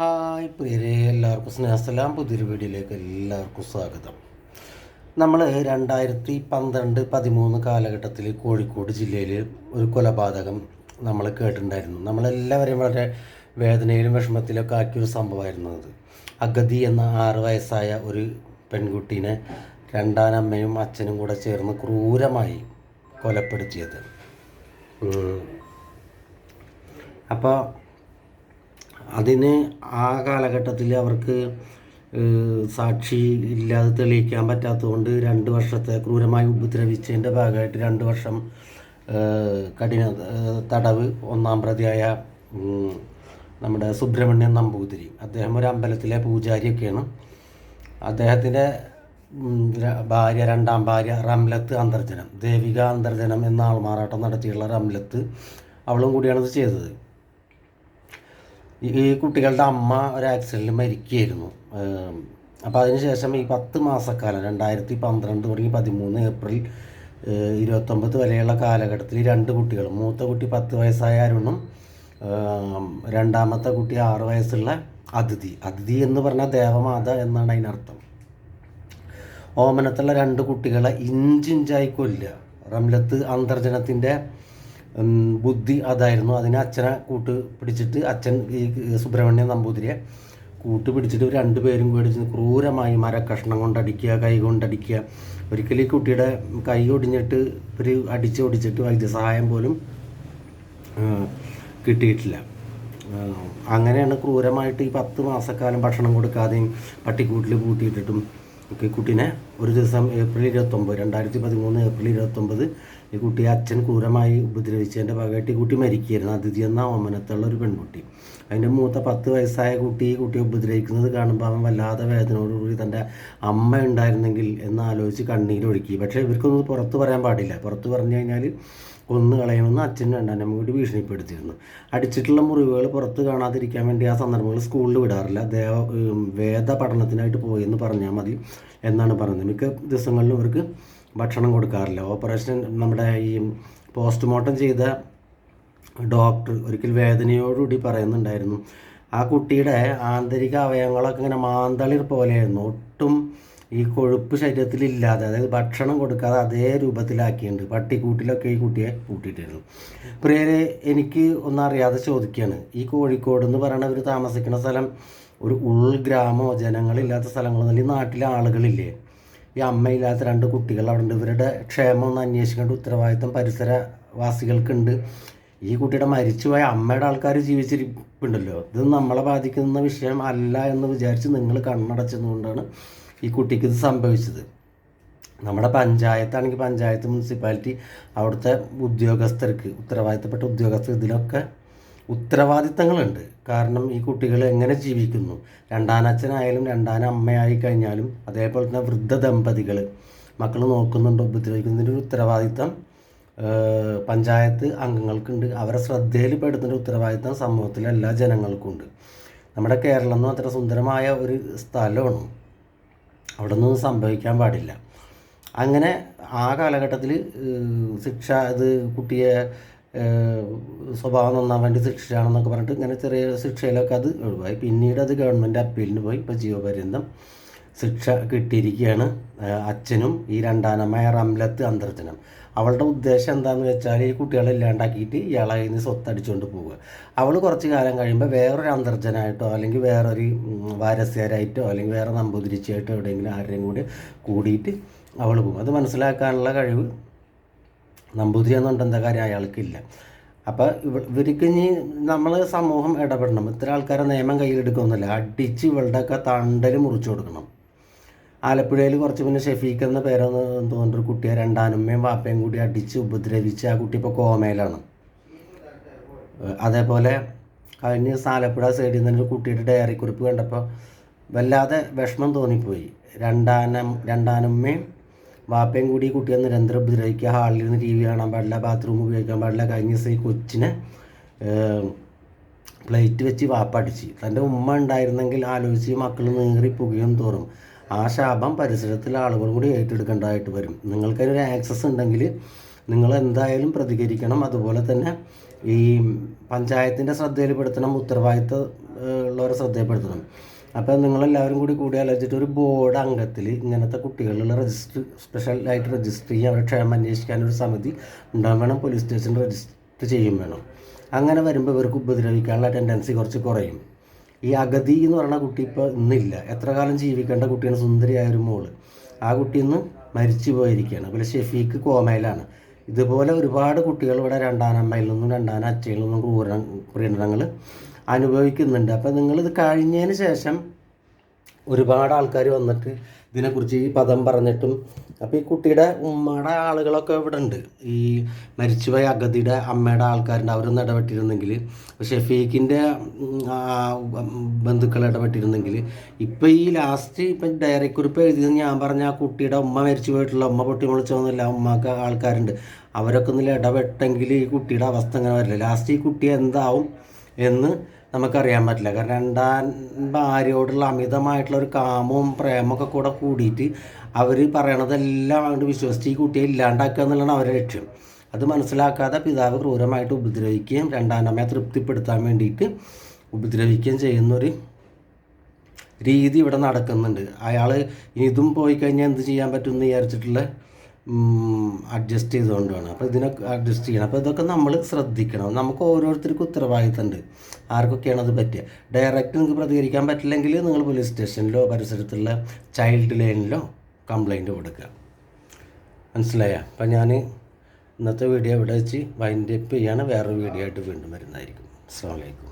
Hi പ്രിയരെ എല്ലാവർക്കും സ്നേഹസലാം പുതിയൊരു വീഡിയോയിലേക്ക് എല്ലാവർക്കും സ്വാഗതം. നമ്മൾ രണ്ടായിരത്തി പന്ത്രണ്ട് പതിമൂന്ന് കാലഘട്ടത്തിൽ കോഴിക്കോട് ജില്ലയിൽ ഒരു കൊലപാതകം നമ്മൾ കേട്ടിട്ടുണ്ടായിരുന്നു. നമ്മളെല്ലാവരെയും വളരെ വേദനയിലും വിഷമത്തിലൊക്കെ ആക്കിയ ഒരു സംഭവമായിരുന്നു അത്. അഗതി എന്ന ആറ് വയസ്സായ ഒരു പെൺകുട്ടീനെ രണ്ടാനമ്മയും അച്ഛനും കൂടെ ചേർന്ന് ക്രൂരമായി കൊലപ്പെടുത്തിയത്. അപ്പോൾ അതിന് ആ കാലഘട്ടത്തിൽ അവർക്ക് സാക്ഷി ഇല്ലാതെ തെളിയിക്കാൻ പറ്റാത്തതുകൊണ്ട് രണ്ട് വർഷത്തെ ക്രൂരമായി ഉപദ്രവിച്ചതിന്റെ ഭാഗമായിട്ട് രണ്ട് വർഷം കഠിന തടവ് ഒന്നാം പ്രതിയായ നമ്മുടെ സുബ്രഹ്മണ്യൻ നമ്പൂതിരി. അദ്ദേഹം ഒരു അമ്പലത്തിലെ പൂജാരിയൊക്കെയാണ്. അദ്ദേഹത്തിന്റെ ഭാര്യ രണ്ടാം ഭാര്യ റംലത്ത് അന്തർജനം. ദേവിക അന്തർജനം എന്ന ആൾമാറാട്ടം നടത്തിയുള്ള റംലത്ത് അവളും കൂടിയാണ് ഇത് ചെയ്തത്. ഈ കുട്ടികളുടെ അമ്മ ഒരു ആക്സിഡന്റിൽ മരിക്കുകയായിരുന്നു. അപ്പോൾ അതിനുശേഷം ഈ പത്ത് മാസക്കാലം രണ്ടായിരത്തി പന്ത്രണ്ട് തുടങ്ങി പതിമൂന്ന് ഏപ്രിൽ ഇരുപത്തൊമ്പത് വരെയുള്ള കാലഘട്ടത്തിൽ രണ്ട് കുട്ടികൾ മൂത്ത കുട്ടി പത്ത് വയസ്സായ അരുണും രണ്ടാമത്തെ കുട്ടി ആറ് വയസ്സുള്ള അതിഥി. അതിഥി എന്ന് പറഞ്ഞാൽ ദേവമാത എന്നാണ് അതിനർത്ഥം. ഓമനത്തുള്ള രണ്ട് കുട്ടികളെ ഇഞ്ചിഞ്ചായി കൊല്ലുക. റംലത്ത് അന്തർജനത്തിന്റെ ബുദ്ധി അതായിരുന്നു. അതിനെ അച്ഛനെ കൂട്ട് പിടിച്ചിട്ട് അച്ഛൻ ഈ സുബ്രഹ്മണ്യ നമ്പൂതിരിയെ കൂട്ട് പിടിച്ചിട്ട് രണ്ടു പേരും കൂടി ക്രൂരമായി മരക്കഷ്ണം കൊണ്ടടിക്കുക കൈ കൊണ്ടടിക്കുക. ഒരിക്കലും ഈ കുട്ടിയുടെ കൈ ഒടിഞ്ഞിട്ട് ഒരു അടിച്ച് ഒടിച്ചിട്ട് വൈദ്യസഹായം പോലും കിട്ടിയിട്ടില്ല. അങ്ങനെയാണ് ക്രൂരമായിട്ട് ഈ പത്ത് മാസക്കാലം ഭക്ഷണം കൊടുക്കാതെയും പട്ടിക്കൂട്ടിൽ കൂട്ടിയിട്ടിട്ടും ഒക്കെ കുട്ടീനെ ഒരു ദിവസം ഏപ്രിൽ ഇരുപത്തൊമ്പത് രണ്ടായിരത്തി പതിമൂന്ന് ഏപ്രിൽ ഇരുപത്തൊമ്പത് ഈ കുട്ടി അച്ഛൻ ക്രൂരമായി ഉപദ്രവിച്ചതിന്റെ ഭാഗമായിട്ട് ഈ കുട്ടി മരിക്കുകയായിരുന്നു. അതിഥി എന്ന ഓമനത്തുള്ള ഒരു പെൺകുട്ടി. അതിന്റെ മൂത്ത പത്ത് വയസ്സായ കുട്ടി ഈ കുട്ടിയെ ഉപദ്രവിക്കുന്നത് കാണുമ്പോൾ അവൻ വല്ലാതെ വേദനയോടുകൂടി തന്റെ അമ്മ ഉണ്ടായിരുന്നെങ്കിൽ എന്ന് ആലോചിച്ച് കണ്ണീരൊഴുക്കി. പക്ഷേ ഇവർക്കൊന്നും പുറത്ത് പറയാൻ പാടില്ല. പുറത്ത് പറഞ്ഞു കഴിഞ്ഞാൽ കൊന്നു കളയണമെന്ന് അച്ഛൻ രണ്ടാനും കൂടി ഭീഷണിപ്പെടുത്തിയിരുന്നു. അടിച്ചിട്ടുള്ള മുറിവുകൾ പുറത്ത് കാണാതിരിക്കാൻ വേണ്ടി ആ സന്ദർഭങ്ങൾ സ്കൂളിൽ വിടാറില്ല. ദേവ വേദ പഠനത്തിനായിട്ട് പോയെന്ന് പറഞ്ഞാൽ മതി എന്നാണ് പറയുന്നത്. മിക്ക ദിവസങ്ങളിലും ഇവർക്ക് ഭക്ഷണം കൊടുക്കാറില്ല. ഓപ്പറേഷൻ നമ്മുടെ ഈ പോസ്റ്റ്മോർട്ടം ചെയ്ത ഡോക്ടർ ഒരിക്കൽ വേദനയോടുകൂടി പറയുന്നുണ്ടായിരുന്നു ആ കുട്ടിയുടെ ആന്തരിക അവയവങ്ങളൊക്കെ ഇങ്ങനെ മാന്തളിർ പോലെയായിരുന്നു. ഒട്ടും ഈ കൊഴുപ്പ് ശരീരത്തിലില്ലാതെ അതായത് ഭക്ഷണം കൊടുക്കാതെ അതേ രൂപത്തിലാക്കിയിട്ടുണ്ട്. പട്ടിക്കൂട്ടിലൊക്കെ ഈ കുട്ടിയെ കൂട്ടിയിട്ടിരുന്നു. പ്രിയരെ എനിക്ക് ഒന്നും അറിയാതെ ചോദിക്കുകയാണ് ഈ കോഴിക്കോട് എന്ന് പറയുന്ന ഒരു താമസിക്കുന്ന സ്ഥലം ഒരു ഉൾഗ്രാമോ ജനങ്ങളില്ലാത്ത സ്ഥലങ്ങളോ ഈ നാട്ടിലെ ആളുകളില്ലേ. ഈ അമ്മയില്ലാത്ത രണ്ട് കുട്ടികൾ അവിടെ ഉണ്ട് ഇവരുടെ ക്ഷേമം ഒന്ന് അന്വേഷിക്കേണ്ട ഉത്തരവാദിത്തം പരിസരവാസികൾക്കുണ്ട്. ഈ കുട്ടിയുടെ മരിച്ചുപോയ അമ്മയുടെ ആൾക്കാർ ജീവിച്ചിരിപ്പുണ്ടല്ലോ. ഇത് നമ്മളെ ബാധിക്കുന്ന വിഷയം അല്ല എന്ന് വിചാരിച്ച് നിങ്ങൾ കണ്ണടച്ചതുകൊണ്ടാണ് ഈ കുട്ടിക്ക് ഇത് സംഭവിച്ചത്. നമ്മുടെ പഞ്ചായത്താണെങ്കിൽ പഞ്ചായത്ത് മുനിസിപ്പാലിറ്റി അവിടുത്തെ ഉദ്യോഗസ്ഥർക്ക് ഉത്തരവാദിത്തപ്പെട്ട ഉദ്യോഗസ്ഥർ ഇതിലൊക്കെ ഉത്തരവാദിത്തങ്ങളുണ്ട്. കാരണം ഈ കുട്ടികൾ എങ്ങനെ ജീവിക്കുന്നു? രണ്ടാനച്ഛനായാലും രണ്ടാന അമ്മയായി കഴിഞ്ഞാലും അതേപോലെ തന്നെ വൃദ്ധ ദമ്പതികൾ മക്കൾ നോക്കുന്നുണ്ടോ? ഉപദ്രവിക്കുന്നതിന്റെ ഒരു ഉത്തരവാദിത്തം പഞ്ചായത്ത് അംഗങ്ങൾക്കുണ്ട്. അവരെ ശ്രദ്ധയിൽ പെടുത്തുന്ന ഉത്തരവാദിത്തം സമൂഹത്തിലെ എല്ലാ ജനങ്ങൾക്കുണ്ട്. നമ്മുടെ കേരളം എന്ന് അത്ര സുന്ദരമായ ഒരു സ്ഥലമാണ്. അവിടെ നിന്നും സംഭവിക്കാൻ പാടില്ല. അങ്ങനെ ആ കാലഘട്ടത്തിൽ ശിക്ഷ ഇത് കുട്ടിയെ സ്വഭാവം നന്നാൻ വേണ്ടി ശിക്ഷയാണെന്നൊക്കെ പറഞ്ഞിട്ട് ഇങ്ങനെ ചെറിയ ശിക്ഷയിലൊക്കെ അത് ഒഴിവായി. പിന്നീട് അത് ഗവൺമെന്റ് അപ്പീലിന് പോയി. ഇപ്പോൾ ജീവപര്യന്തം ശിക്ഷ കിട്ടിയിരിക്കുകയാണ് അച്ഛനും ഈ രണ്ടാനമ്മയ റംലത്ത് അന്തർജനം. അവളുടെ ഉദ്ദേശം എന്താണെന്ന് വെച്ചാൽ ഈ കുട്ടികളെ ഇല്ലാണ്ടാക്കിയിട്ട് ഇയാളെ കയ്യിൽ നിന്ന് സ്വത്തടിച്ചുകൊണ്ട് പോവുക. അവൾ കുറച്ച് കാലം കഴിയുമ്പോൾ വേറൊരു അന്തർജനായിട്ടോ അല്ലെങ്കിൽ വേറൊരു വാരസ്യാരായിട്ടോ അല്ലെങ്കിൽ വേറെ നമ്പൂതിരിച്ചായിട്ടോ എവിടെയെങ്കിലും ആരുടെയും കൂടി കൂടിയിട്ട് അവൾ പോകും അത് മനസ്സിലാക്കാനുള്ള കഴിവ് നമ്പൂതിരി എന്നുണ്ട് എന്താ കാര്യം? അയാൾക്കില്ല. അപ്പോൾ ഇവ ഇവർക്ക് ഇനി നമ്മൾ സമൂഹം ഇടപെടണം. ഇത്ര ആൾക്കാരെ നിയമം കയ്യിലെടുക്കുന്നില്ല അടിച്ച് ഇവളുടെയൊക്കെ തണ്ടൽ മുറിച്ചു കൊടുക്കണം. ആലപ്പുഴയിൽ കുറച്ച് പിന്നെ ഷെഫീഖ് എന്ന പേരെന്ന് തോന്നുന്നൊരു കുട്ടിയെ രണ്ടാനുമ്മയും വാപ്പയും കൂടി അടിച്ച് ഉപദ്രവിച്ച് ആ കുട്ടി ഇപ്പോൾ കോമയിലാണ്. അതേപോലെ കഴിഞ്ഞ ആലപ്പുഴ സൈഡിൽ നിന്ന് ഒരു കുട്ടിയുടെ ഡയറി കുറിപ്പ് കണ്ടപ്പോൾ വല്ലാതെ വിഷമം തോന്നിപ്പോയി. രണ്ടാനം രണ്ടാനമ്മയും വാപ്പയും കൂടി കുട്ടിയെ നിരന്തരം ഉപദ്രവിക്കുക ഹാളിൽ നിന്ന് ടി വി കാണാൻ പാടില്ല ബാത്റൂം ഉപയോഗിക്കാൻ പാടില്ല കഴിഞ്ഞ ദിവസം ഈ കൊച്ചിനെ പ്ലേറ്റ് വെച്ച് വാപ്പ അടിച്ച്. തന്റെ ഉമ്മ ഉണ്ടായിരുന്നെങ്കിൽ ആലോചിച്ച് മക്കൾ നീറി തോറും. ആ ശാപം പരിസരത്തിലെ ആളുകൾ കൂടി ഏറ്റെടുക്കേണ്ടതായിട്ട് വരും. നിങ്ങൾക്കതിനൊരു ആക്സസ് ഉണ്ടെങ്കിൽ നിങ്ങൾ എന്തായാലും പ്രതികരിക്കണം. അതുപോലെ തന്നെ ഈ പഞ്ചായത്തിന്റെ ശ്രദ്ധയിൽപ്പെടുത്തണം ഉത്തരവാദിത്വ ഉള്ളവരെ ശ്രദ്ധയിൽപ്പെടുത്തണം. അപ്പോൾ നിങ്ങളെല്ലാവരും കൂടി കൂടി ആലോചിച്ചിട്ട് ഒരു ബോർഡ് അംഗത്തിൽ ഇങ്ങനത്തെ കുട്ടികളുള്ള രജിസ്റ്റർ സ്പെഷ്യലായിട്ട് രജിസ്റ്റർ ചെയ്യാൻ അവരുടെ ക്ഷേമം അന്വേഷിക്കാൻ ഒരു സമിതി ഉണ്ടാകും വേണം പോലീസ് സ്റ്റേഷനിൽ രജിസ്റ്റർ ചെയ്യും വേണം. അങ്ങനെ വരുമ്പോൾ ഇവർക്ക് ഉപദ്രവിക്കാനുള്ള ടെൻഡൻസി കുറച്ച് കുറയും. ഈ അഗതി എന്ന് പറയുന്ന കുട്ടി ഇപ്പോൾ ഇന്നില്ല. എത്ര കാലം ജീവിക്കേണ്ട കുട്ടിയാണ് സുന്ദരിയായ ഒരു മോൾ. ആ കുട്ടി ഇന്ന് മരിച്ചു പോയിരിക്കുകയാണ്. അതുപോലെ ഷെഫീക്ക് കോമയിലാണ്. ഇതുപോലെ ഒരുപാട് കുട്ടികൾ ഇവിടെ രണ്ടാനമ്മയിൽ നിന്നും രണ്ടാന അച്ഛയിൽ നിന്നും ക്രൂര പ്രീണനങ്ങൾ അനുഭവിക്കുന്നുണ്ട്. അപ്പോൾ നിങ്ങളിത് കഴിഞ്ഞതിന് ശേഷം ഒരുപാട് ആൾക്കാർ വന്നിട്ട് ഇതിനെക്കുറിച്ച് ഈ പദം പറഞ്ഞിട്ടും അപ്പോൾ ഈ കുട്ടിയുടെ ഉമ്മയുടെ ആളുകളൊക്കെ ഇവിടെ ഉണ്ട് ഈ മരിച്ചുപോയ അഗതിയുടെ അമ്മയുടെ ആൾക്കാരുണ്ട്. അവരൊന്നും ഇടപെട്ടിരുന്നെങ്കിൽ ഷെഫീഖിന്റെ ബന്ധുക്കൾ ഇടപെട്ടിരുന്നെങ്കിൽ ഇപ്പോൾ ഈ ലാസ്റ്റ് ഇപ്പം ഡയറി കുറിപ്പ് എഴുതിയത് ഞാൻ പറഞ്ഞ ആ കുട്ടിയുടെ ഉമ്മ മരിച്ചു പോയിട്ടുള്ള ഉമ്മ പൊട്ടി മുളിച്ചൊന്നുമില്ല ഉമ്മക്ക് ആൾക്കാരുണ്ട്. അവരൊക്കെ ഒന്നിൽ ഇടപെട്ടെങ്കിൽ ഈ കുട്ടിയുടെ അവസ്ഥ അങ്ങനെ വരില്ല. ലാസ്റ്റ് ഈ കുട്ടി എന്താവും എന്ന് നമുക്കറിയാൻ പറ്റില്ല. കാരണം രണ്ടാം ഭാര്യയോടുള്ള അമിതമായിട്ടുള്ള ഒരു കാമവും പ്രേമൊക്കെ കൂടെ കൂടിയിട്ട് അവർ പറയണതെല്ലാം അങ്ങോട്ട് വിശ്വസിച്ച് ഈ കുട്ടിയെ ഇല്ലാണ്ടാക്കുക എന്നുള്ളതാണ് അവരുടെ ലക്ഷ്യം. അത് മനസ്സിലാക്കാതെ പിതാവ് ക്രൂരമായിട്ട് ഉപദ്രവിക്കുകയും രണ്ടാനമ്മയെ തൃപ്തിപ്പെടുത്താൻ വേണ്ടിയിട്ട് ഉപദ്രവിക്കുകയും ചെയ്യുന്നൊരു രീതി ഇവിടെ നടക്കുന്നുണ്ട്. അയാൾ ഇതും പോയി കഴിഞ്ഞാൽ എന്ത് ചെയ്യാൻ പറ്റും എന്ന് വിചാരിച്ചിട്ടുള്ള അഡ്ജസ്റ്റ് ചെയ്തുകൊണ്ടാണ്. അപ്പോൾ ഇതിനൊക്കെ അഡ്ജസ്റ്റ് ചെയ്യണം. അപ്പോൾ ഇതൊക്കെ നമ്മൾ ശ്രദ്ധിക്കണം. നമുക്ക് ഓരോരുത്തർക്കും ഉത്തരവാദിത്തമുണ്ട്. ആർക്കൊക്കെയാണ് അത് പറ്റുക ഡയറക്റ്റ് നിങ്ങൾക്ക് പ്രതികരിക്കാൻ പറ്റില്ലെങ്കിൽ നിങ്ങൾ പോലീസ് സ്റ്റേഷനിലോ പരിസരത്തുള്ള ചൈൽഡ് ലൈനിലോ കംപ്ലൈന്റ് കൊടുക്കുക. മനസ്സിലായ? അപ്പം ഞാൻ ഇന്നത്തെ വീഡിയോ ഇവിടെ വെച്ച് വൈൻഡപ്പ് ചെയ്യാണ്. വേറൊരു വീഡിയോ ആയിട്ട് വീണ്ടും വരുന്നതായിരിക്കും. അസ്സാം വലൈക്കും